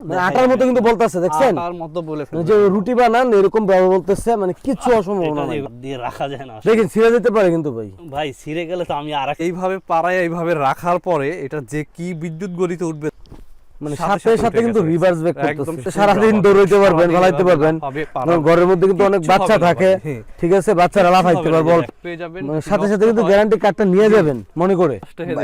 মানে আটার মতো কিন্তু বলতেছে দেখছেন? আটার মতো বলে মানে যে রুটি বানান এরকম বলতেছে মানে কিছু অসম্ভাবনা নাই। দিয়ে রাখা যায় না। দেখেন ছিঁড়ে যেতে পারে কিন্তু ভাই। ভাই ছিঁড়ে গেলে তো আমি আর এইভাবে পাড়ায় এইভাবে রাখার পরে এটা যে কি বিদ্যুৎ গড়িতে উঠবে মানে সাথে সাথে কিন্তু রিভার্স ব্যাক করতেছে। সারাদিন দৌড়াইতে পারবেন ভালাইতে পারবেন। কারণ ঘরের মধ্যে কিন্তু অনেক বাচ্চা থাকে। হ্যাঁ। ঠিক আছে বাচ্চারা লাফাইতে পারবে। মানে সাথে সাথে কিন্তু গ্যারান্টি কার্ডটা নিয়ে যাবেন মনে করে।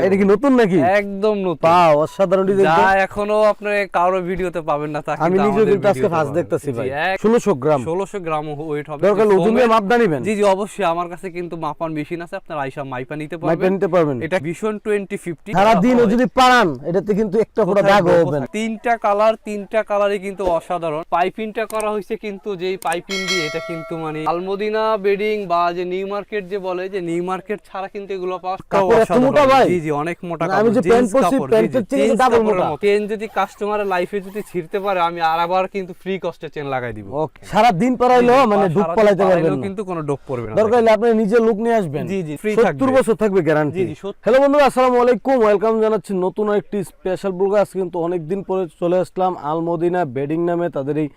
এটা কি নতুন নাকি? একদম নতুন। পাও অসাধারণ ডিজাইন যা এখনও আপনি কারও ভিডিওতে পাবেন না তা আমি নিজেও কিন্তু আজকে ফার্স্ট দেখতেছি ভাই। ষোলোশো গ্রাম। ষোলোশো গ্রাম ওয়েট হবে। দরকার ওজন দিয়ে মাপদা নিবেন। জি জি অবশ্যই আমার কাছে কিন্তু মাপান মেশিন আছে আপনার আইসা মাইপা নিতে মাইপে পারবেন। নিতে পারবেন। এটা ভীষণ টোয়েন্টি ফিফটি সারাদিনও যদি পারান এটাতে কিন্তু একটা ফোটা দাগ হবে তিনটা কালার তিনটা কালারই কিন্তু অসাধারণ। পাইপিংটা করা হয়েছে কিন্তু যেই পাইপিং দিয়ে এটা কিন্তু মানে আলমদিনা বেডিং বা যে নিউ মার্কেট যে বলে যে নিউ মার্কেট ছাড়া কিন্তু এগুলো পাওয়া? জি জি অনেক মোটা আমি যে প্যান্ট পরছি, প্যান্টের চেয়ে ডাবল মোটা। চেন যদি কাস্টমারের লাইফে যদি ছিঁড়তে পারে আমি আর আবার কিন্তু ফ্রি কস্টে চেন লাগাই দিব। সারা দিন পারাইলো মানে ডুব সারাদিন পালাইতে পারবেন না। কিন্তু কোনো ডোপ পড়বে না দরকার হলে আপনি নিজে লুক নিয়ে আসবেন। জি, জি, সত্তর থাকবে। বছর থাকবে গ্যারান্টি জি, জি, হ্যালো বন্ধুরা আসসালামু আলাইকুম। ওয়েলকাম জানাচ্ছি নতুন একটি স্পেশাল ব্লগে আজকে কিন্তু অনেকদিন পরে চলে আসলাম আলমদিনা বেডিং নামে তাদের এই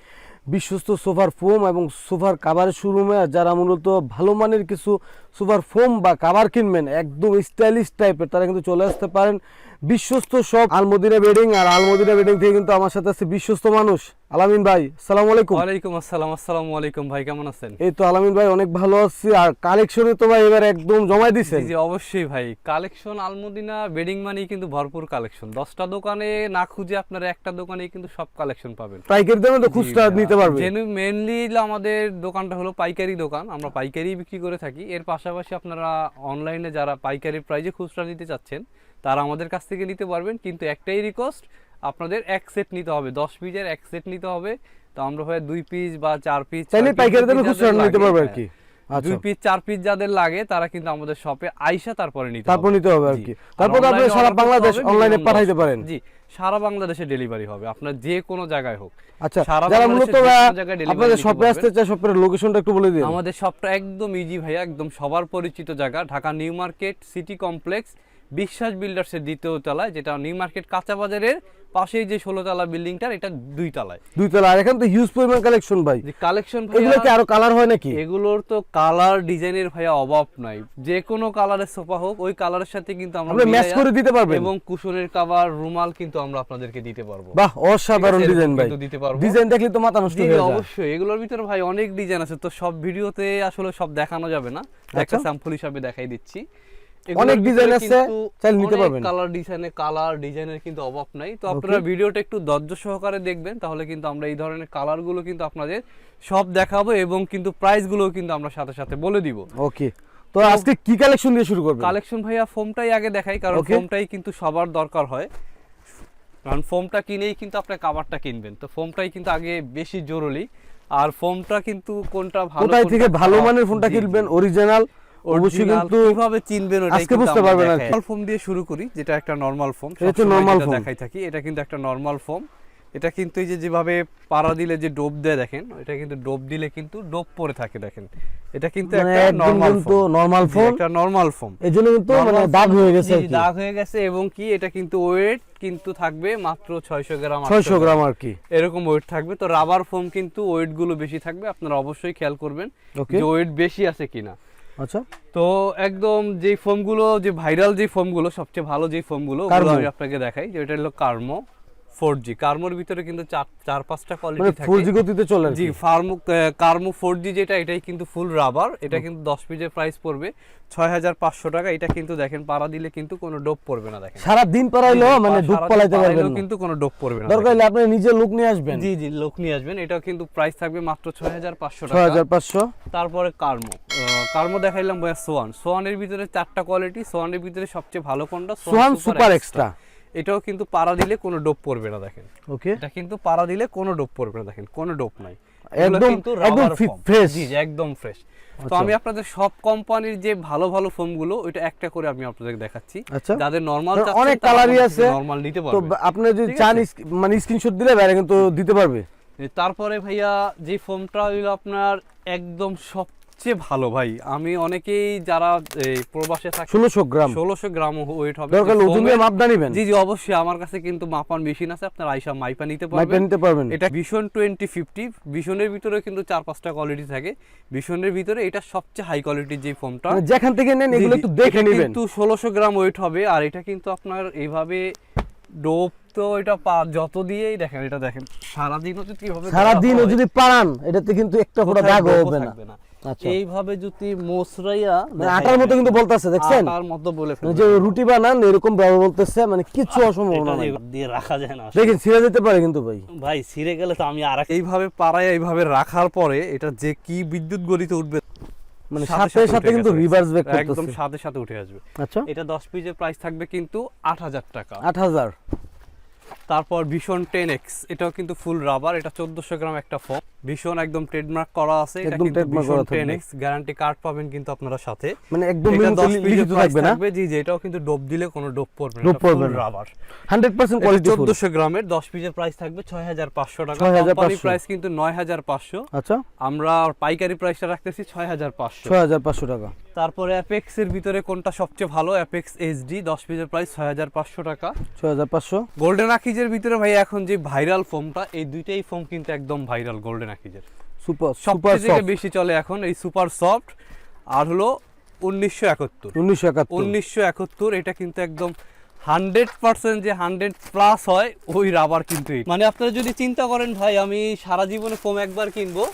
বিশ্বস্ত সোফার ফোম এবং সোফার কাভারের শোরুমে। যারা মূলত ভালো মানের কিছু সোফার ফোম বা কাভার কিনবেন, একদম স্টাইলিশ টাইপের, তারা কিন্তু চলে আসতে পারেন। বিশ্বস্ত সব আলমদিনা বেডিং আর আলমদিনা বেডিং থেকে কিন্তু আমার সাথে আছে বিশ্বস্ত মানুষ। আলামিন ভাই আসসালামু আলাইকুম। ওয়ালাইকুম আসসালাম আসসালামু আলাইকুম ভাই কেমন আছেন? এই তো আলামিন ভাই অনেক ভালো আছি আর কালেকশনে তো ভাই এবার একদম জমাই দিছেন। জি অবশ্যই ভাই। কালেকশন আলমদিনা বেডিং মানে কিন্তু ভরপুর কালেকশন দশটা দোকানে না খুঁজে আপনারা একটা দোকানে কিন্তু সব কালেকশন পাবেন। পাইকারি দামে তো খুচরা নিতে পারবে। মেনলি আমাদের দোকানটা হলো পাইকারি দোকান। আমরা পাইকারি বিক্রি করে থাকি। এর পাশাপাশি আপনারা অনলাইনে যারা পাইকারি প্রাইজে খুচরা নিতে চাচ্ছেন তারা আমাদের কাছ থেকে নিতে পারবেন কিন্তু একটাই রিকোয়েস্ট আপনাদের এক সেট নিতে হবে। দশ পিসের এক সেট নিতে হবে। তো আমরা হয় দুই পিস বা চার পিস চাইলে পাইকারি দামে খুচরা নিতে পারবে আর কি। আচ্ছা। দুই পিস চার পিস যাদের লাগে তারা কিন্তু আমাদের শপে আইসা তারপরে নিতে তারপর নিতে হবে আর কি। তারপর আপনি সারা বাংলাদেশ অনলাইনে পাঠাইতে পারেন। জি সারা বাংলাদেশে ডেলিভারি হবে। আপনার যে কোনো জায়গায় হোক। আচ্ছা সারা যারা মূলত আপনাদের শপে আসতে চায় শপের লোকেশনটা একটু বলে দিন। আমাদের শপটা একদম ইজি ভাইয়া একদম সবার পরিচিত জায়গা Dhaka new market city complex Biswas বিল্ডার্সের দ্বিতীয় তলায় যেটা নিউ মার্কেট কাঁচা বাজারের পাশেই যে ষোলো তলা বিল্ডিংটার এটা দুই তলায়। দুই তলা আর এখানে তো হিউজ পরিমাণ কালেকশন ভাই। যে কালেকশন এগুলো কি আরও কালার হয় নাকি? এগুলোর তো কালার ডিজাইনের ভাইয়া অভাব নাই। যে কোনো কালারের সোফা হোক ওই কালারের সাথে কিন্তু আমরা ম্যাচ করে দিতে পারবেন। এবং কুশনের কাভার রুমাল কিন্তু আমরা আপনাদেরকে দিতে পারব। বাহ অসাধারণ ডিজাইন ভাই। কিন্তু দিতে পারব। ডিজাইন দেখলে তো মাথা নষ্ট হয়ে যায়। অবশ্যই। এগুলোর ভিতরে ভাই অনেক ডিজাইন আছে। তো সব ভিডিওতে আসলে সব দেখানো যাবে না। একটা আচ্ছা। স্যাম্পল হিসাবে দেখাই দিচ্ছি। অনেক design আছে, চাইলে নিতে পারবেন। কালার ডিজাইনে কালার ডিজাইনের কিন্তু অভাব নাই। তো আপনারা ভিডিওটা একটু ধৈর্য সহকারে দেখবেন তাহলে কিন্তু আমরা এই ধরনের কালারগুলো কিন্তু আপনাদের সব দেখাবো এবং কিন্তু প্রাইসগুলো কিন্তু আমরা সাথে সাথে বলে দিব। ওকে তো আজকে কি কালেকশন দিয়ে শুরু করবেন? কালেকশন ভাইয়া ফোমটাই আগে দেখাই কারণ. ফোমটাই কিন্তু সবার দরকার হয়। কারণ ফোমটা কিনেই কিন্তু আপনার কাভারটা কিনবেন তো ফোমটাই কিন্তু আগে বেশি জরুরি। আর ফোমটা কিন্তু কোনটা ভালো কোথায় থেকে ভালো মানের ফোনটা। কিনবেন? অরিজিনাল অবশ্যই কিন্তু কীভাবে চিনবেন ওটাই আজকে বুঝতে আমরা পারবেন আর নরমাল ফোম দিয়ে শুরু করি যেটা একটা নরমাল ফোম এটা normal foam। দেখাই থাকি এটা কিন্তু একটা নরমাল ফোম এটা কিন্তু এই যে যেভাবে পাড়া দিলে যে ডোব দেয় দেখেন এটা কিন্তু ডোব দিলে কিন্তু ডোব পড়ে থাকে দেখেন। এটা কিন্তু মানে একটা নরমাল ফোম নরমাল একটা নরমাল ফোম কিন্তু মানে দাগ হয়ে গেছে দাগ হয়ে গেছে এবং কি এটা কিন্তু ওয়েট কিন্তু থাকবে মাত্র 600 গ্রাম 800 ছয়শো গ্রাম। আর কি। এরকম ওয়েট থাকবে। তো রাবার ফোম কিন্তু ওয়েটগুলো বেশি থাকবে আপনারা অবশ্যই খেয়াল করবেন যে ওয়েট বেশি আছে কিনা। আচ্ছা। তো একদম যে ফোমগুলো যে ভাইরাল যে ফোমগুলো সবচেয়ে ভালো যে ফোমগুলো ওগুলো আমি আপনাকে দেখাই যে এটা হলো কার্মো। ফোর জি কার্মোর ভিতরে কিন্তু চার পাঁচটা মানে কোয়ালিটি ফুল থাকে। জি গতিতে চলে জি ফার্মো কার্মো ফোর জি যেটা এটাই কিন্তু ফুল রাবার এটা কিন্তু দশ পিসের প্রাইস পড়বে ছয় হাজার পাঁচশো টাকা এটা কিন্তু দেখেন পাড়া দিলে কিন্তু কোনো ডোপ পড়বে না দেখেন। সারা দিন পারাইলো মানে সারাদিন পালাইতে পারবেন কিন্তু কোনো ডোপ পড়বে না দরকার হলে আপনি নিজে লুক নিয়ে আসবেন। জি জি লোক নিয়ে আসবেন এটাও কিন্তু প্রাইস থাকবে মাত্র ছয় হাজার পাঁচশো ছয় টাকা। হাজার পাঁচশো। তারপরে কার্মো কার্মো দেখাইলাম সোয়ান। সোয়ানের ভিতরে চারটা কোয়ালিটি সোয়ানের ভিতরে সবচেয়ে ভালো কোনটা? সোহান সুপার এক্সট্রা এটাও কিন্তু পাড়া দিলে কোনো ডোপ পড়বে না দেখেন। ওকে। এটা কিন্তু পাড়া দিলে কোনো ডোপ পড়বে না দেখেন কোনো ডোপ নাই। একদম- একদম fresh। জি একদম ফ্রেশ তো আচ্ছা। আমি আপনাদের সব কোম্পানির যে ভালো ভালো ফোমগুলো ওইটা একটা করে আমি আপনাদের দেখাচ্ছি। আচ্ছা। যাদের নরমাল কারণ অনেক কালারই আছে। নরমাল নিতে পারবে। তো আপনি যদি চান মানে স্ক্রিনশট দিলে বাইরে কিন্তু দিতে পারবে। তারপরে ভাইয়া যে ফোমটা হইল আপনার একদম সব সবচেয়ে ভালো ভাই। আমি অনেকেই যারা প্রবাসে থাকে ষোলোশো গ্রাম। ষোলোশো গ্রাম ওয়েট হবে। দরকার ওজন মাপটা নিবেন। জি জি অবশ্যই। আমার কাছে কিন্তু মেশিন আছে। আপনার আইসা মাইপা নিতে মাইপে পারবেন। নিতে পারবেন। এটা ভীষণ টোয়েন্টি ফিফটি ভীষণের ভিতরে কিন্তু চার পাঁচটা কোয়ালিটি থাকে। ভীষণের ভিতরে এটা সবচেয়ে হাই কোয়ালিটির যে ফোমটা মানে যেখান থেকে নেন এগুলো একটু দেখে নেবেন। কিন্তু ষোলোশো গ্রাম ওয়েট হবে। আর এটা কিন্তু আপনার এইভাবে ডোপ তো এটা পা যত দিয়েই দেখেন এটা দেখেন সারাদিনও যদি করা যদি পারান এটাতে কিন্তু একটা দাগও হবে না। এইভাবে যদি মোসরাইয়া মানে আটার মতো কিন্তু বলতেছে দেখছেন? আটার মতো বলে মানে যে রুটি বানান এরকম ভাবে বলতেছে মানে কিছু অসম্ভাবনা এটা নাই। দিয়ে রাখা যায় না। দেখেন ছিঁড়ে যেতে পারে কিন্তু ভাই। ভাই ছিঁড়ে গেলে তো আমি আর এইভাবে পাড়ায় এইভাবে রাখার পরে এটা যে কি বিদ্যুৎ গলিতে উঠবে মানে সাথে সাথে কিন্তু রিভার্স ব্যাক একদম সাথে সাথে উঠে আসবে। আচ্ছা। এটা দশ পিসের প্রাইস থাকবে কিন্তু আট হাজার টাকা। আট হাজার। তারপর ভীষণ টেন এক্স এটাও কিন্তু ফুল রাবার এটা চোদ্দশো গ্রাম একটা ফোম। ভীষণ একদম ট্রেডমার্ক করা আছে এটা কিন্তু ভীষণ গ্যারান্টি কার্ড পাবেন কিন্তু আপনারা সাথে। মানে একদম লিখিত থাকবে না? থাকবে জি জি এটাও কিন্তু ডোপ দিলে কোনো ডোপ পড়বে ডোপ পড়বে না। রাবার হান্ড্রেড পার্সেন্ট কোয়ালিটি চোদ্দশো গ্রামের দশ পিসের প্রাইস থাকবে ছয় হাজার পাঁচশো টাকা। কোম্পানি প্রাইস কিন্তু নয় হাজার পাঁচশো। আচ্ছা। আমরা পাইকারি প্রাইসটা রাখতেছি ছয় হাজার পাঁচশো। ছয় হাজার পাঁচশো টাকা। তারপরে অ্যাপেক্স এর ভিতরে কোনটা সবচেয়ে ভালো? অ্যাপেক্স এইচডি দশ পিসের প্রাইস ছয় হাজার পাঁচশো টাকা। ছয় হাজার পাঁচশো। গোল্ডেন আকিজের ভিতরে ভাই এখন যে ভাইরাল ফোমটা এই দুইটাই ফোম কিন্তু একদম ভাইরাল গোল্ডেন আকিজের সুপার সুপার থেকে বেশি চলে এখন এই সুপার সফট আর হলো উনিশশো একাত্তর। উনিশশো একাত্তর। উনিশশো একাত্তর এটা কিন্তু একদম হান্ড্রেড পার্সেন্ট যে হান্ড্রেড প্লাস হয় ওই রাবার কিন্তু মানে আপনারা যদি চিন্তা করেন ভাই আমি সারা জীবনে ফোম একবার কিনবো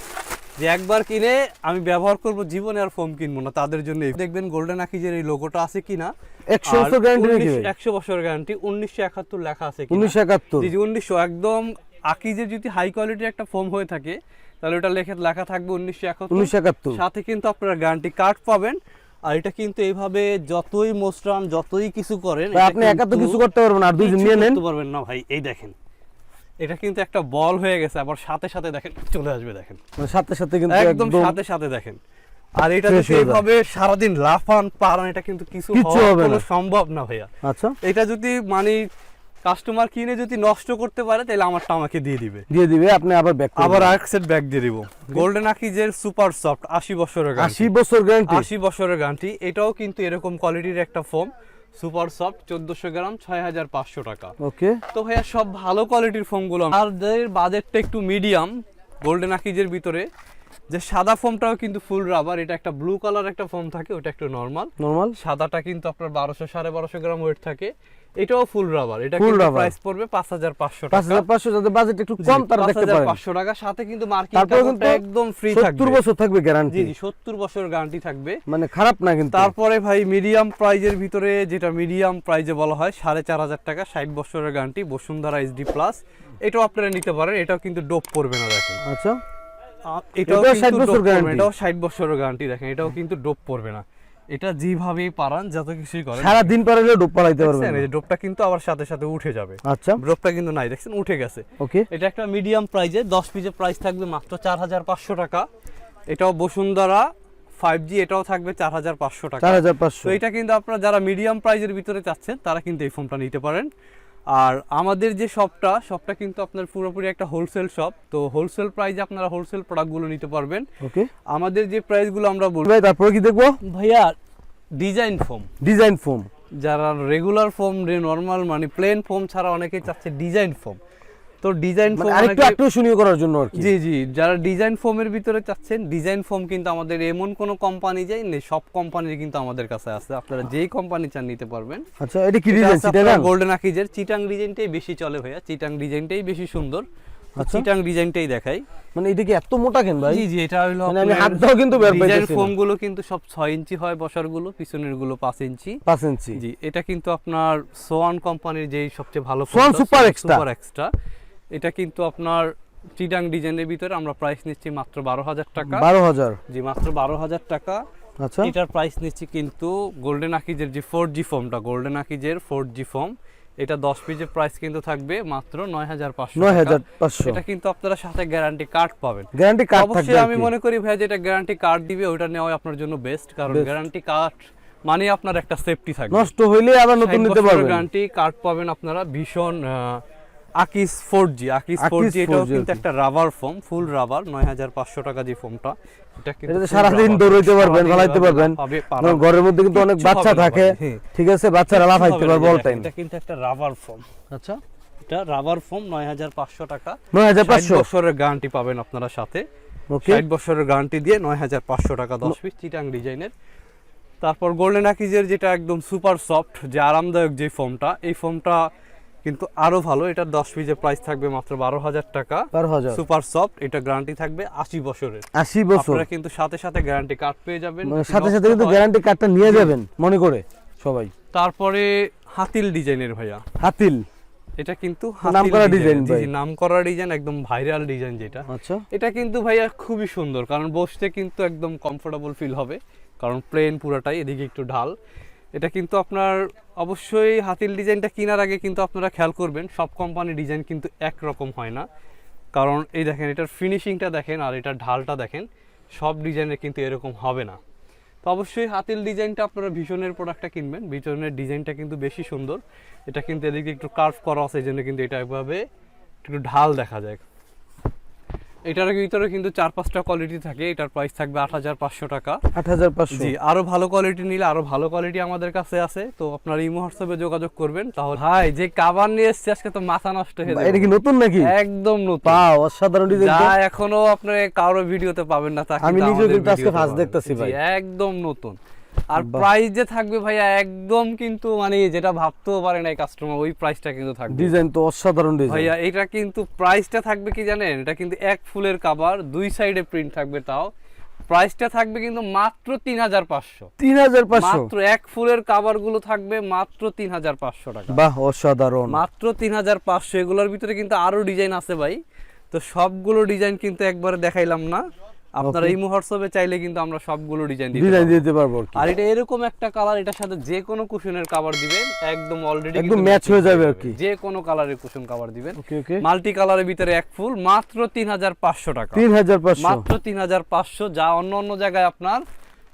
যে একবার কিনে আমি ব্যবহার করব জীবনে আর ফোম কিনবো না তাদের জন্য দেখবেন গোল্ডেন আকিজের এই লোগোটা আছে কিনা? একশো বছর গ্যারান্টি একশো বছর গ্যারান্টি উনিশশো একাত্তর লেখা আছে উনিশশো একাত্তর। উনিশশো একদম আকিজের যদি হাই কোয়ালিটির একটা ফোম হয়ে থাকে তাহলে ওটা লেখা লেখা থাকবে উনিশশো একাত্তর। সাথে কিন্তু আপনারা গ্যারান্টি কার্ড পাবেন। আর এটা কিন্তু এইভাবে যতই মোস্টরান যতই কিছু করেন আপনি একা তো কিছু করতে পারবেন আর দুইজন নিয়ে নেন। পারবেন না ভাই এই দেখেন। এটা কিন্তু একটা বল হয়ে গেছে আবার সাথে সাথে দেখেন চলে আসবে দেখেন। মানে সাথে সাথে কিন্তু একদম সাথে সাথে দেখেন। আর এটা। এইভাবে সারাদিন লাফান পারান এটা কিন্তু কিছু হবে না। সম্ভব না ভাইয়া। আচ্ছা। এটা যদি মানে কাস্টমার কিনে যদি নষ্ট করতে পারে তাহলে আমারটা আমাকে দিয়ে দিবে। দিয়ে দিবে আপনি আবার ব্যাক আবার আরেক সেট ব্যাগ দিয়ে দিব। গোল্ডেন আকিজের সুপার সফট আশি বছরের আশি গাড়ি বছর গ্যারান্টি আশি বছরের গানটি এটাও কিন্তু এরকম কোয়ালিটির একটা ফোম সুপার সফট চোদ্দশো গ্রাম ছয় হাজার পাঁচশো টাকা। ওকে তো ভাইয়া সব ভালো কোয়ালিটির ফোমগুলো আর যাদের বাজেটটা একটু মিডিয়াম গোল্ডেন আকিজের ভিতরে। যে সাদা ফোমটাও কিন্তু ফুল রাবার এটা একটা ব্লু কালার একটা ফোম থাকে ওটা একটু নর্মাল নরমাল সাদাটা কিন্তু আপনার বারোশো সাড়ে বারোশো গ্রাম ওয়েট থাকে। এটাও ফুল রাবার এটা কিন্তু rubber। প্রাইস পড়বে টাকা। যাদের বাজেট একটু কম তারা দেখতে পারেন। টাকা সাথে কিন্তু মার্কিং তারপরে কাপড়টা একদম ফ্রি থাকবে। বছর থাকবে গ্যারান্টি জি বছর গ্যারান্টি থাকবে। মানে খারাপ না কিন্তু। তারপরে ভাই মিডিয়াম প্রাইজের ভিতরে যেটা মিডিয়াম প্রাইজে বলা হয় সাড়ে চার হাজার টাকা ষাট বছরের গ্যারান্টি বসুন্ধরা এইচডি প্লাস এটাও আপনারা নিতে পারেন এটাও কিন্তু ডোপ পড়বে না দেখেন। আচ্ছা। এটাও এটাও 60 বছর ডোপ পড়বে না, guarantee। এটাও ষাট বছরের গ্যারান্টি দেখেন এটাও কিন্তু ডোপ পড়বে না। এটা যেভাবেই পারান যত কিছুই করেন সারা দিন পারলে ডুব পালাইতে পারবেন এই ডোপটা কিন্তু আবার সাথে সাথে উঠে যাবে। আচ্ছা। ডোপটা কিন্তু নাই দেখছেন উঠে গেছে। ওকে। এটা একটা মিডিয়াম প্রাইজে দশ পিসের প্রাইস থাকবে মাত্র চার হাজার পাঁচশো টাকা। এটাও বসুন্ধরা ফাইভ জি এটাও থাকবে চার হাজার পাঁচশো টাকা। চার হাজার পাঁচশো। এটা কিন্তু আপনারা যারা মিডিয়াম প্রাইজের ভিতরে চাচ্ছেন তারা কিন্তু এই ফোনটা নিতে পারেন। আর আমাদের যে শপটা শপটা কিন্তু আপনার পুরোপুরি একটা হোলসেল শপ তো হোলসেল প্রাইজে আপনারা হোলসেল প্রোডাক্টগুলো নিতে পারবেন। ওকে আমাদের যে প্রাইসগুলো আমরা বলব তারপরে কি দেখব? ভাইয়া ডিজাইন ফোম ডিজাইন ফোম যারা রেগুলার ফোম নর্মাল মানে প্লেন ফোম ছাড়া অনেকেই চাচ্ছে ডিজাইন ফোম তো ডিজাইন মানে ফোম আরেকটু আকর্ষণীয় করার জন্য আর কি। জি জি যারা ডিজাইন ফোমের ভিতরে চাচ্ছেন ডিজাইন ফোম কিন্তু আমাদের এমন কোনো কোম্পানি যাই নেই সব কোম্পানির কিন্তু আমাদের কাছে আছে। আপনারা যেই কোম্পানি চান নিতে পারবেন। আচ্ছা এটা কি ডিজাইন চিটাগাং গোল্ডেন আকিজের চিটাং ডিজাইনটাই বেশি চলে ভাইয়া। চিটাং ডিজাইনটাই বেশি সুন্দর। আচ্ছা। চিটাং ডিজাইনটাই দেখাই। মানে এটা কি এত মোটা কেন ভাই? জি জি এটা হলো মানে আমি হাত দাও কিন্তু বের ডিজাইন ফোমগুলো কিন্তু সব 6 ইঞ্চি হয় বসারগুলো পিছনেরগুলো 5 ইঞ্চি। পাঁচ ইঞ্চি। জি এটা কিন্তু আপনার সোয়ান কোম্পানির যেই সবচেয়ে ভালো Swan Super Extra। Super extra এটা কিন্তু আপনার চিটাং ডিজাইনের ভিতরে আমরা প্রাইস নিচ্ছি মাত্র বারো হাজার টাকা। বারো হাজার? জি মাত্র বারো হাজার টাকা। আচ্ছা। এটার প্রাইস নিচ্ছি কিন্তু গোল্ডেন আকিজের যে ফোর জি ফোমটা গোল্ডেন আকিজের ফোর জি ফোম এটা দশ পিসের প্রাইস কিন্তু থাকবে মাত্র নয় হাজার পাঁচশো নয় হাজার পাঁচশো। এটা কিন্তু আপনারা সাথে গ্যারান্টি কার্ড পাবেন। গ্যারান্টি কার্ড অবশ্যই আমি মনে করি ভাই যেটা গ্যারান্টি কার্ড দিবে ওটা নেওয়া আপনার জন্য বেস্ট কারণ গ্যারান্টি কার্ড মানে আপনার একটা সেফটি থাকবে। নষ্ট হইলে আবার নতুন নিতে পারবেন। গ্যারান্টি কার্ড পাবেন আপনারা ভীষণ আকিস ফোর জি আকিস ফোর জি এটাও কিন্তু একটা রাবার ফোম ফুল রাবার নয় হাজার পাঁচশো টাকা যে ফোমটা এটা কিন্তু সারাদিন দৌড়াইতে পারবেন পারবেন। ঘরের মধ্যে কিন্তু অনেক বাচ্চা থাকে। হ্যাঁ। ঠিক আছে বাচ্চারা লাফাইতে পারবে অল টাইম এটা কিন্তু একটা রাবার ফোম আচ্ছা? এটা রাবার ফোম নয় হাজার পাঁচশো টাকা। নয় হাজার পাঁচশো। বছরের গ্যারান্টি পাবেন আপনারা সাথে। ষাট বছরের গ্যারান্টি দিয়ে নয় হাজার পাঁচশো টাকা দশ পিস চিটাং ডিজাইনের। তারপর গোল্ডেন আকিজের যেটা একদম সুপার সফট যে আরামদায়ক যে ফোমটা এই ফোমটা কিন্তু আরও ভালো এটার দশ পিসের প্রাইস থাকবে মাত্র বারো হাজার টাকা। বারো হাজার। সুপার সফট এটা গ্যারান্টি থাকবে আশি বছরের। আশি বছর। আপনারা কিন্তু সাথে সাথে গ্যারান্টি কার্ড পেয়ে যাবেন। মানে সাথে সাথে কিন্তু গ্যারান্টি কার্ডটা নিয়ে যাবেন মনে করে সবাই। তারপরে হাতিল ডিজাইনের ভাইয়া। হাতিল। এটা কিন্তু নামকরা design ভাই। নাম করা ডিজাইন একদম ভাইরাল ডিজাইন যেটা। আচ্ছা। এটা কিন্তু ভাইয়া খুবই সুন্দর কারণ বসতে কিন্তু একদম কমফোর্টেবল ফিল হবে কারণ প্লেন পুরাটাই এদিকে একটু ঢাল। এটা কিন্তু আপনার অবশ্যই হাতিল ডিজাইনটা কেনার আগে কিন্তু আপনারা খেয়াল করবেন, সব কোম্পানি ডিজাইন কিন্তু একরকম হয় না। কারণ এই দেখেন, এটার ফিনিশিংটা দেখেন আর এটার ঢালটা দেখেন, সব ডিজাইনের কিন্তু এরকম হবে না। তো অবশ্যই হাতিল ডিজাইনটা আপনারা ভীষণের প্রোডাক্টটা কিনবেন, ভীষণের ডিজাইনটা কিন্তু বেশি সুন্দর। এটা কিন্তু এদিকে একটু কার্ভ করা আছে, এই জন্য কিন্তু এটা এভাবে একটু ঢাল দেখা যায়। এটার ভিতরে কিন্তু চার পাঁচটা কোয়ালিটি থাকে। এটার প্রাইস থাকবে আট হাজার পাঁচশো টাকা। আট হাজার পাঁচশো? জি আরও ভালো কোয়ালিটি নিলে আরও ভালো কোয়ালিটি আমাদের কাছে আছে। তো আপনার ইমো হোয়াটসঅ্যাপে যোগাযোগ করবেন তাহলে ভাই যে কাবার নিয়ে এসছে আজকে তো মাথা নষ্ট হয়ে এটা কি নতুন নাকি? একদম নতুন। পা অসাধারণ ডিজাইন যা এখনও আপনি কারও ভিডিওতে পাবেন না তা আমি আমাদের কিন্তু আজকে ফার্স্ট। দেখতাছি ভাই। একদম নতুন। আর প্রাইস যে থাকবে ভাইয়া একদম কিন্তু মানে যেটা ভাবতেও পারে না কাস্টমার ওই প্রাইসটা কিন্তু থাকবে। ডিজাইন তো অসাধারণ ডিজাইন ভাইয়া এটা কিন্তু প্রাইসটা থাকবে কি জানেন? এটা কিন্তু এক ফুলের কাভার দুই সাইডে প্রিন্ট থাকবে তাও। প্রাইসটা থাকবে কিন্তু মাত্র তিন হাজার পাঁচশো। তিন হাজার পাঁচশো? মাত্র এক ফুলের কাভারগুলো থাকবে মাত্র তিন হাজার পাঁচশো টাকা। বাহ অসাধারণ। মাত্র তিন হাজার পাঁচশো এগুলোর ভিতরে কিন্তু আরও ডিজাইন আছে ভাই। তো সবগুলো ডিজাইন কিন্তু একবারে দেখাইলাম না। আপনারা এই হোয়াটসঅ্যাপে চাইলে কিন্তু আমরা সবগুলো ডিজাইন দিতে ডিজাইন পারব। দিতে পারব আর এটা এরকম একটা কালার এটার সাথে যে কোনো কুশনের কাভার দিবেন একদম অলরেডি একদম match হয়ে যাবে আর কি। যে কোনো কালারের কুশন কাভার দিবেন। ওকে ওকে মাল্টি কালারের ভিতরে এক ফুল মাত্র তিন হাজার পাঁচশো টাকা। তিন হাজার পাঁচশো। মাত্র তিন হাজার পাঁচশো যা অন্য অন্য জায়গায় আপনার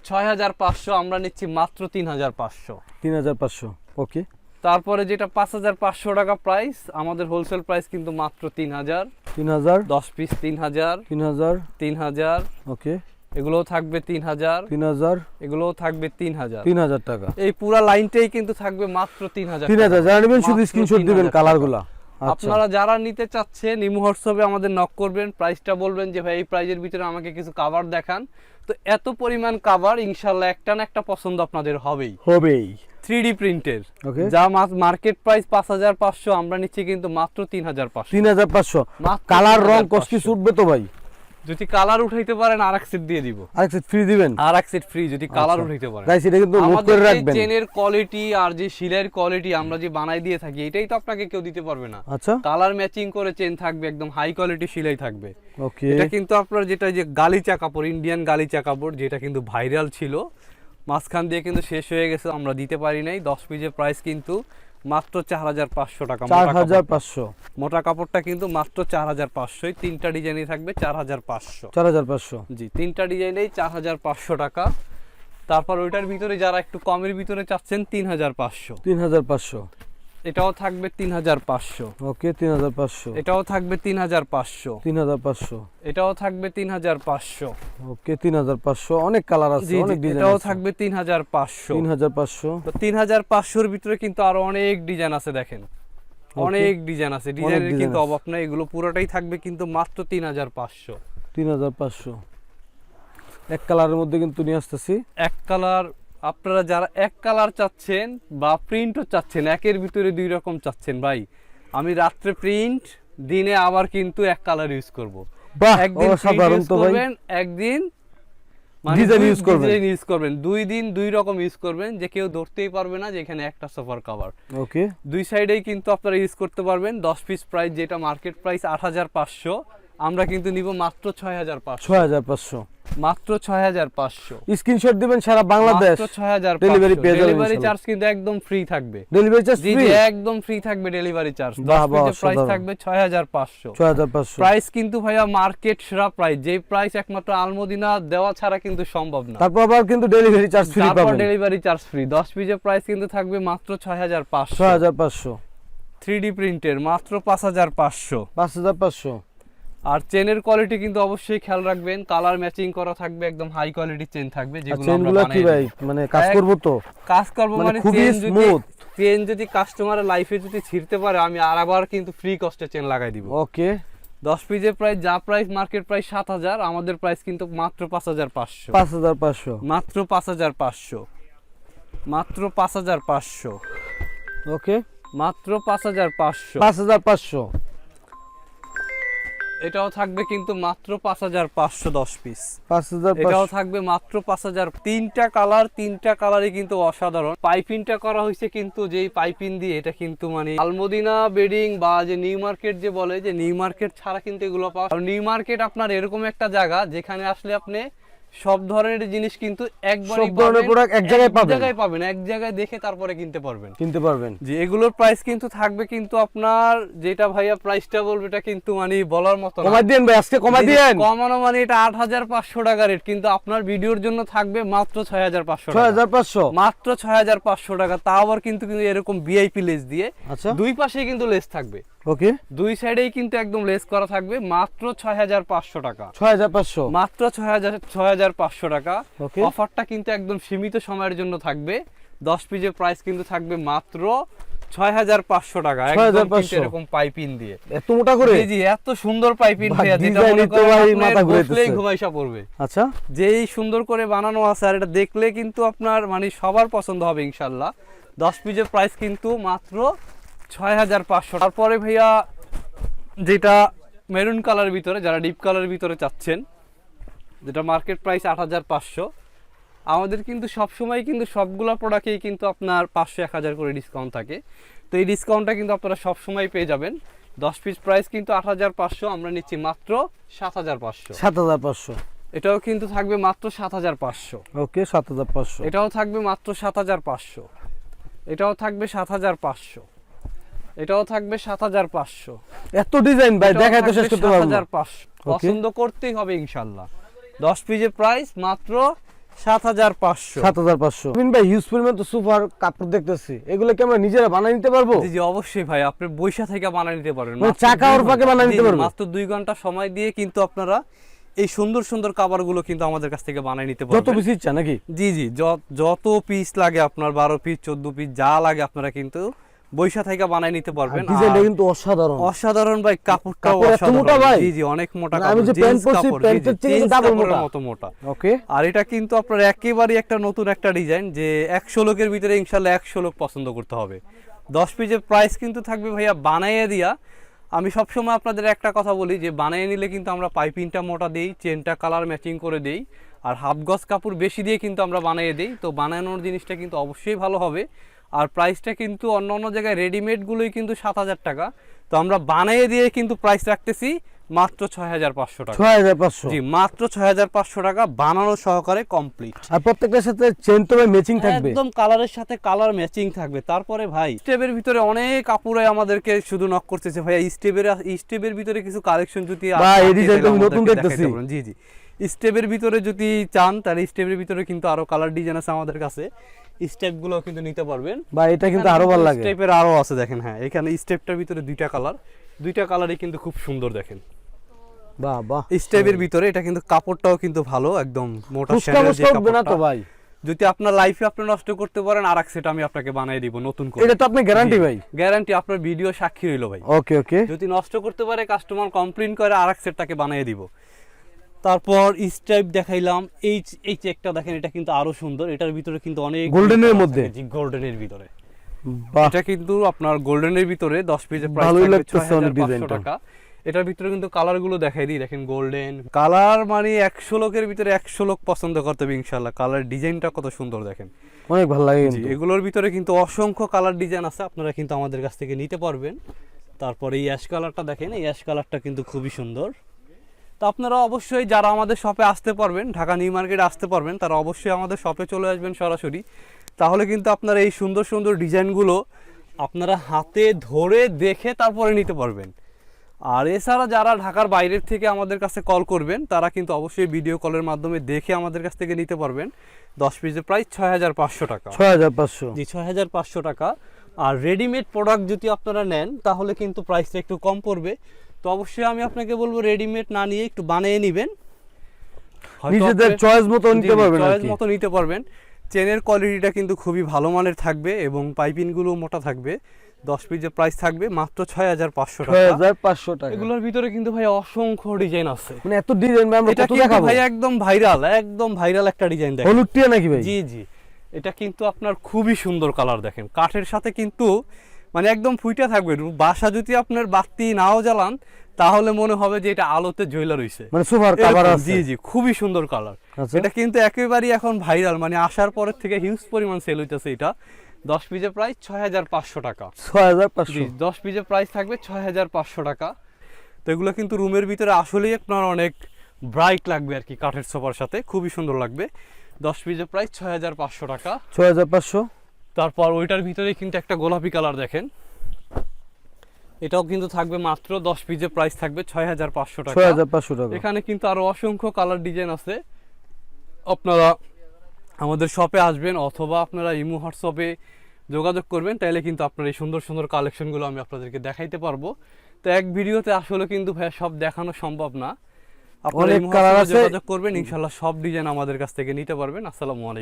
ছয় হাজার পাঁচশো আমরা নিচ্ছি মাত্র তিন হাজার পাঁচশো। তিন হাজার পাঁচশো। ওকে তারপরে যেটা পাঁচ হাজার পাঁচশো টাকা প্রাইস আমাদের হোলসেল প্রাইস কিন্তু মাত্র তিন হাজার। তিন হাজার। দশ পিস তিন হাজার। তিন হাজার। তিন হাজার। ওকে এগুলোও থাকবে তিন হাজার। তিন হাজার। এগুলোও থাকবে তিন হাজার। তিন হাজার টাকা। এই পুরা লাইনটাই কিন্তু থাকবে মাত্র তিন হাজার তিন হাজার। যারা নেবেন শুধু স্ক্রিনশট 3,000 দিবেন টাকা। কালারগুলা আচ্ছা। আপনারা যারা নিতে চাচ্ছেন ইমু হোয়াটসঅ্যাপে আমাদের নক করবেন প্রাইসটা বলবেন যে ভাই এই প্রাইজের ভিতরে আমাকে কিছু কাভার দেখান। তো এত পরিমাণ কাভার ইনশাল্লাহ একটা না একটা পছন্দ আপনাদের হবেই। হবেই। থ্রি ডি প্রিন্টের যা মার্কেট প্রাইস পাঁচ হাজার পাঁচশো আমরা নিচ্ছি কিন্তু মাত্র তিন হাজার পাঁচশো। তিন হাজার পাঁচশো। কালার রং কষ্ট উঠবে তো ভাই? যদি কালার উঠাইতে পারেন আর এক সেট দিয়ে দিব। আরেক ফ্রি দিবেন? আর এক সেট ফ্রি যদি কালার আচ্ছা। উঠাইতে পারেন। গাইস এটা কিন্তু নোট করে যে রাখবেন। চেনের কোয়ালিটি আর যে শিলের কোয়ালিটি আমরা যে বানাই দিয়ে থাকি এটাই তো আপনাকে কেউ দিতে পারবে না। আচ্ছা। কালার ম্যাচিং করে চেন থাকবে একদম হাই কোয়ালিটি শিলাই থাকবে। ওকে এটা কিন্তু আপনার যেটা যে গালিচা কাপড় ইন্ডিয়ান গালিচা কাপড় যেটা কিন্তু ভাইরাল ছিল মাঝখান দিয়ে কিন্তু শেষ হয়ে গেছে আমরা দিতে পারি নাই। দশ পিসের প্রাইস কিন্তু মাত্র চার হাজার পাঁচশো টাকা চার হাজার পাঁচশো। মোটা কাপড়টা কিন্তু মাত্র চার হাজার পাঁচশোই তিনটা ডিজাইনই থাকবে চার হাজার পাঁচশো। চার হাজার পাঁচশো। জি তিনটা ডিজাইনেই চার হাজার পাঁচশো টাকা। তারপর ওইটার ভিতরে যারা একটু কমের ভিতরে চাচ্ছেন তিন হাজার পাঁচশো। তিন হাজার পাঁচশো। এটাও থাকবে তিন হাজার পাঁচশো ওকে তিন হাজার পাঁচশো এটাও থাকবে তিন হাজার পাঁচশো তিন হাজার পাঁচশো এটাও থাকবে তিন হাজার পাঁচশো ওকে তিন হাজার পাঁচশো অনেক কালার আছে অনেক ডিজাইন এটাও থাকবে তিন হাজার পাঁচশো তিন হাজার পাঁচশো তো তিন হাজার পাঁচশোর ভিতরে কিন্তু আরও অনেক ডিজাইন আছে দেখেন অনেক ডিজাইন আছে ডিজাইনের কিন্তু অভাব নাই এগুলো পুরোটাই থাকবে কিন্তু মাত্র তিন হাজার পাঁচশো তিন হাজার পাঁচশো এক কালারের মধ্যে কিন্তু নিয়ে আসতেছি এক কালার আপনারা যারা এক কালার চাচ্ছেন বা প্রিন্টও চাচ্ছেন একের ভিতরে দুই রকম চাচ্ছেন ভাই। আমি রাত্রে প্রিন্ট দিনে আবার কিন্তু এক কালার ইউজ করব। একদিন ভাই। করবেন একদিন মানে। ইউজ করবেন। দুই দিন দুই রকম ইউজ করবেন যে কেউ ধরতেই পারবে না একটা সোফার কভার ওকে দুই সাইডেই কিন্তু আপনারা ইউজ করতে পারবেন। দশ পিস প্রাইস যেটা মার্কেট প্রাইস আট হাজার পাঁচশো। আমরা কিন্তু নিব মাত্র ছয় হাজার পাঁচশো ছয় হাজার পাঁচশো মাত্র ছয় হাজার পাঁচশো স্ক্রিনশট দিবেন সারা বাংলাদেশ ছয় হাজার যাবেন ডেলিভারি চার্জ কিন্তু একদম ফ্রি থাকবে ডেলিভারি চার্জ জি একদম ফ্রি থাকবে ডেলিভারি চার্জ প্রাইস থাকবে ছয় হাজার পাঁচশো ছয় হাজার পাঁচশো প্রাইস কিন্তু ভাইয়া মার্কেট সেরা প্রাইস যেই প্রাইস একমাত্র আলমদিনা দেওয়া ছাড়া কিন্তু সম্ভব না তারপর আবার কিন্তু ডেলিভারি চার্জ ফ্রি পাবেন ডেলিভারি চার্জ ফ্রি দশ পিসের প্রাইস কিন্তু থাকবে মাত্র ছয় হাজার পাঁচশো ছয় হাজার পাঁচশো থ্রি ডি প্রিন্টের মাত্র পাঁচ হাজার পাঁচশো পাঁচ হাজার পাঁচশো আর চেনের কোয়ালিটি কিন্তু অবশ্যই খেয়াল রাখবেন কালার ম্যাচিং করা থাকবে একদম হাই কোয়ালিটির চেন থাকবে যেগুলো আমরা কি ভাই? মানে কাজ করব তো? কাজ করব মানে মানে খুবই যদি চেন যদি কাস্টমারের লাইফে যদি ছিঁড়তে পারে আমি আবার কিন্তু ফ্রি কস্টে চেন লাগাই দিব। ওকে দশ পিসের প্রাইস যা প্রাইস মার্কেট প্রাইস সাত হাজার আমাদের প্রাইস কিন্তু মাত্র পাঁচ হাজার পাঁচশো। পাঁচ হাজার পাঁচশো। মাত্র পাঁচ হাজার পাঁচশো। মাত্র পাঁচ হাজার পাঁচশো। ওকে মাত্র পাঁচ হাজার পাঁচশো। পাঁচ হাজার পাঁচশো। এটাও থাকবে কিন্তু মাত্র পাঁচ হাজার পাঁচশো দশ পিস পাঁচ হাজার এটাও থাকবে মাত্র পাঁচ হাজার। তিনটা কালার তিনটা কালারই কিন্তু অসাধারণ। পাইপিংটা করা হয়েছে কিন্তু যেই পাইপিং দিয়ে এটা কিন্তু মানে আলমদিনা বেডিং বা যে নিউ মার্কেট যে বলে যে নিউ মার্কেট ছাড়া কিন্তু এগুলো পাওয়া নিউ মার্কেট আপনার এরকম একটা জায়গা যেখানে আসলে আপনি সব ধরনের জিনিস কিন্তু একবারই সব ধরনের পাবেন, এক জায়গায় পাবেন। জায়গায় পাবেন এক জায়গায় দেখে তারপরে কিনতে পারবেন। কিনতে পারবেন। এগুলোর প্রাইস কিন্তু থাকবে কিন্তু আপনার যেটা ভাইয়া প্রাইসটা বলবে এটা কিন্তু মানে বলার মতো না। কমাই দিন ভাই আজকে কমাই দিন কমানো মানে এটা আট হাজার পাঁচশো টাকা রেট কিন্তু আপনার ভিডিওর জন্য থাকবে মাত্র ছয় হাজার পাঁচশো ছয় হাজার পাঁচশো? মাত্র ছয় হাজার পাঁচশো টাকা তাও আবার কিন্তু কিন্তু এরকম ভিআইপি লেস দিয়ে আচ্ছা। দুই পাশে কিন্তু লেস থাকবে। ওকে। দুই সাইডেই কিন্তু একদম লেস করা থাকবে মাত্র ছয় হাজার পাঁচশো টাকা। ছয় হাজার পাঁচশো? মাত্র টাকা। অফারটা কিন্তু একদম সীমিত সময়ের জন্য থাকবে। দশ পিসের প্রাইস কিন্তু থাকবে মাত্র ছয় হাজার পাঁচশো টাকা। একদম কিন্তু 6,500 এরকম পাইপিং দিয়ে। এত মোটা করে? জি এত সুন্দর পাইপিং ভাই, দেয়া যেটা মনে করেন মাথা ঘুরাইতেছে। ঘুমাইসা পড়বে। আচ্ছা। যেই সুন্দর করে বানানো আছে আর এটা দেখলে কিন্তু আপনার মানে সবার পছন্দ হবে ইনশাল্লাহ। দশ পিজের প্রাইস কিন্তু মাত্র ছয় হাজার পাঁচশো। তারপরে ভাইয়া যেটা মেরুন কালারের ভিতরে যারা ডিপ কালারের ভিতরে চাচ্ছেন যেটা মার্কেট প্রাইস আট হাজার পাঁচশো। আমাদের কিন্তু সবসময় কিন্তু সবগুলো প্রোডাক্টেই কিন্তু আপনার পাঁচশো এক হাজার করে ডিসকাউন্ট থাকে। তো এই ডিসকাউন্টটা কিন্তু আপনারা সবসময় পেয়ে যাবেন। দশ পিস প্রাইস কিন্তু আট হাজার পাঁচশো আমরা নিচ্ছি মাত্র সাত হাজার পাঁচশো। সাত হাজার পাঁচশো। এটাও কিন্তু থাকবে মাত্র সাত হাজার পাঁচশো। ওকে সাত হাজার পাঁচশো। এটাও থাকবে মাত্র সাত হাজার পাঁচশো। এটাও থাকবে সাত হাজার পাঁচশো। এটাও থাকবে সাত হাজার পাঁচশো। এত ডিজাইন ভাই দেখাই তো শেষ করতে পারব হাজার পাঁচশো। পছন্দ করতেই হবে ইনশাল্লাহ। দশ পিসের প্রাইস মাত্র সাত হাজার পাঁচশো। সাত হাজার পাঁচশো। ভাই হিউজ পরিমাণ তো সুপার কাপড় দেখতেছি। এগুলো কি আমরা নিজেরা বানাই নিতে পারব? জি অবশ্যই ভাই আপনি বৈশা থেকে বানিয়ে নিতে পারবেন মানে চাকা ওর বানিয়ে জি, নিতে জি, পারব? মাত্র দুই ঘণ্টা সময় দিয়ে কিন্তু আপনারা এই সুন্দর সুন্দর কাভারগুলো কিন্তু আমাদের কাছ থেকে বানিয়ে নিতে যত পারবেন। বেশি ইচ্ছা নাকি? জি জি যত পিস লাগে আপনার বারো পিস চোদ্দ পিস যা লাগে আপনারা কিন্তু বৈশা থেকে বানাই নিতে পারবেন। ডিজাইনটা কিন্তু অসাধারণ। অসাধারণ ভাই কাপড়টাও অসাধারণ। মোটা ভাই? জি জি অনেক মোটা মানে আমি যে প্যান্ট পরছি, প্যান্টের থেকে জিন্স মোটা। মতো মোটা। ওকে। আর এটা কিন্তু আপনার একেবারে একটা নতুন একটা ডিজাইন যে একশো লোকের ভিতরে ইনশাল্লাহ একশো লোক পছন্দ করতে হবে। দশ পিসের প্রাইস কিন্তু থাকবে ভাইয়া বানাইয়ে দিয়া। আমি সবসময় আপনাদের একটা কথা বলি যে বানিয়ে নিলে কিন্তু আমরা পাইপিংটা মোটা দিই চেনটা কালার ম্যাচিং করে দিই আর হাফ গজ কাপড় বেশি দিয়ে কিন্তু আমরা বানিয়ে দিই। তো বানানোর জিনিসটা কিন্তু অবশ্যই ভালো হবে। আর প্রাইসটা কিন্তু অন্য অন্য জায়গায় রেডিমেডগুলোই কিন্তু সাত হাজার টাকা। তো আমরা বানিয়ে দিয়ে কিন্তু প্রাইস রাখতেছি মাত্র ছয় হাজার পাঁচশো টাকা। ছয় হাজার পাঁচশো। জি মাত্র ছয় হাজার পাঁচশো টাকা বানানো সহকারে কমপ্লিট আর প্রত্যেকটার সাথে চেন তো ম্যাচিং থাকবে। একদম কালারের সাথে কালার ম্যাচিং থাকবে। তারপরে ভাই স্টেপের ভিতরে অনেক কাপড়ে আমাদেরকে শুধু নক করতেছে। ভাই স্টেপের স্টেপের ভিতরে কিছু কালেকশন যদি নতুন দেখতেছি। জি জি। স্টেপের ভিতরে যদি চান তাহলে স্টেপের ভিতরে কিন্তু আরও কালার ডিজাইন আছে আমাদের কাছে। স্টেপগুলো কিন্তু নিতে পারবেন। ভাই এটা কিন্তু আরও ভালো লাগে। স্টেপের আরও আছে দেখেন হ্যাঁ। এখানে স্টেপটার ভিতরে দুইটা কালার দুইটা কালারই কিন্তু খুব সুন্দর দেখেন। বাহ বাহ স্টেপের ভিতরে এটা কিন্তু কাপড়টাও কিন্তু ভালো একদম মোটা না তো ভাই? যদি আপনার লাইফে আপনি নষ্ট করতে পারেন আর এক সেট আমি আপনাকে বানিয়ে দিব নতুন করে। এটা তো আপনি গ্যারান্টি ভাই। গ্যারান্টি আপনার ভিডিও সাক্ষী রইল ভাই। ওকে ওকে যদি নষ্ট করতে পারে কাস্টমার কমপ্লেন করে আর এক সেটটাকে বানিয়ে দিব। তারপর স্ট্রাইপ দেখাইলাম এই এই চেকটা দেখেন এটা কিন্তু আরও সুন্দর এটার ভিতরে কিন্তু অনেক এর মধ্যে? জি গোল্ডেনের ভিতরে। এটা কিন্তু আপনার গোল্ডেনের ভিতরে 10 পিসের প্রাইস ভালোই থাকবে লাগতেছে অনেক ডিজাইনটা। টাকা। এটার ভিতরে কিন্তু কালারগুলো দেখাই দিই দেখেন গোল্ডেন কালার মানে 100 লোকের ভিতরে 100 লোক পছন্দ করতে হবে ইনশাআল্লাহ। কালার ডিজাইনটা কত সুন্দর দেখেন। অনেক ভালো লাগে কিন্তু। এগুলোর ভিতরে কিন্তু অসংখ্য কালার ডিজাইন আছে আপনারা কিন্তু আমাদের কাছ থেকে নিতে পারবেন। তারপরে এই অ্যাশ কালারটা দেখেন এই অ্যাশ কালারটা কিন্তু খুবই সুন্দর। তো আপনারা অবশ্যই যারা আমাদের শপে আসতে পারবেন ঢাকা নিউ মার্কেটে আসতে পারবেন তারা অবশ্যই আমাদের শপে চলে আসবেন সরাসরি। তাহলে কিন্তু আপনারা এই সুন্দর সুন্দর ডিজাইনগুলো আপনারা হাতে ধরে দেখে তারপরে নিতে পারবেন। আর এছাড়া যারা ঢাকার বাইরের থেকে আমাদের কাছে কল করবেন তারা কিন্তু অবশ্যই ভিডিও কলের মাধ্যমে দেখে আমাদের কাছ থেকে নিতে পারবেন। দশ পিসের প্রাইস ছয় হাজার পাঁচশো টাকা। ছয় হাজার পাঁচশো। জি ছয় হাজার পাঁচশো টাকা। আর রেডিমেড প্রোডাক্ট যদি আপনারা নেন তাহলে কিন্তু প্রাইসটা একটু কম পড়বে। তো অবশ্যই আমি আপনাকে বলব রেডিমেড না নিয়ে একটু বানিয়ে নেবেন। নিজেদের চয়েস মতো নিতে পারবেন চয়েস মতো নিতে পারবেন। চেনের কোয়ালিটিটা কিন্তু খুবই ভালো মানের থাকবে এবং পাইপিনগুলো মোটা থাকবে। দশ পিসের প্রাইস থাকবে মাত্র ছয় হাজার পাঁচশো টাকা। হাজার পাঁচশো টাকা। এগুলোর ভিতরে কিন্তু ভাই অসংখ্য ডিজাইন আছে। মানে এত ডিজাইন আমরা এটা কত দেখাবো? ভাই একদম ভাইরাল একদম ভাইরাল একটা ডিজাইন দেখেন। হলুদ টিয়া নাকি ভাই? জি জি। এটা কিন্তু আপনার খুবই সুন্দর কালার দেখেন। কাঠের সাথে কিন্তু মানে একদম ফুইটা থাকবে। বাসা যদি আপনার বাতি নাও জ্বালান তাহলে মনে হবে যে এটা আলোতে জ্বলা রইছে। মানে সুপার আছে। জি জি খুবই সুন্দর কালার আচ্ছা। এটা কিন্তু একেবারেই এখন ভাইরাল মানে আসার পরের থেকে হিউজ পরিমাণ সেল হইতেছে এটা। দশ পিজে প্রাইস ছয় হাজার পাঁচশো টাকা। ছয় হাজার পাঁচশো দশ পিজে প্রাইস থাকবে ছয় হাজার পাঁচশো টাকা। তো এগুলো কিন্তু রুমের ভিতরে আসলেই আপনার অনেক ব্রাইট লাগবে আর কি কাঠের সোফার সাথে। খুবই সুন্দর লাগবে। দশ পিজে প্রাইস ছয় হাজার পাঁচশো টাকা। ছয় হাজার পাঁচশো। তারপর ওইটার ভিতরে কিন্তু একটা গোলাপি কালার দেখেন। এটাও কিন্তু থাকবে মাত্র দশ পিসের প্রাইস থাকবে ছয় হাজার পাঁচশো টাকা। ছয় হাজার পাঁচশো টাকা। এখানে কিন্তু আরও অসংখ্য কালার ডিজাইন আছে। আপনারা আমাদের শপে আসবেন অথবা আপনারা ইমো হোয়াটসঅ্যাপে যোগাযোগ করবেন তাহলে কিন্তু আপনার এই সুন্দর সুন্দর কালেকশনগুলো আমি আপনাদেরকে দেখাইতে পারব। তো এক ভিডিওতে আসলে কিন্তু ভাইয়া সব দেখানো সম্ভব না। আপনারা। যোগাযোগ করবেন ইনশাল্লাহ সব ডিজাইন আমাদের কাছ থেকে নিতে পারবেন। আসসালামু আলাইকুম।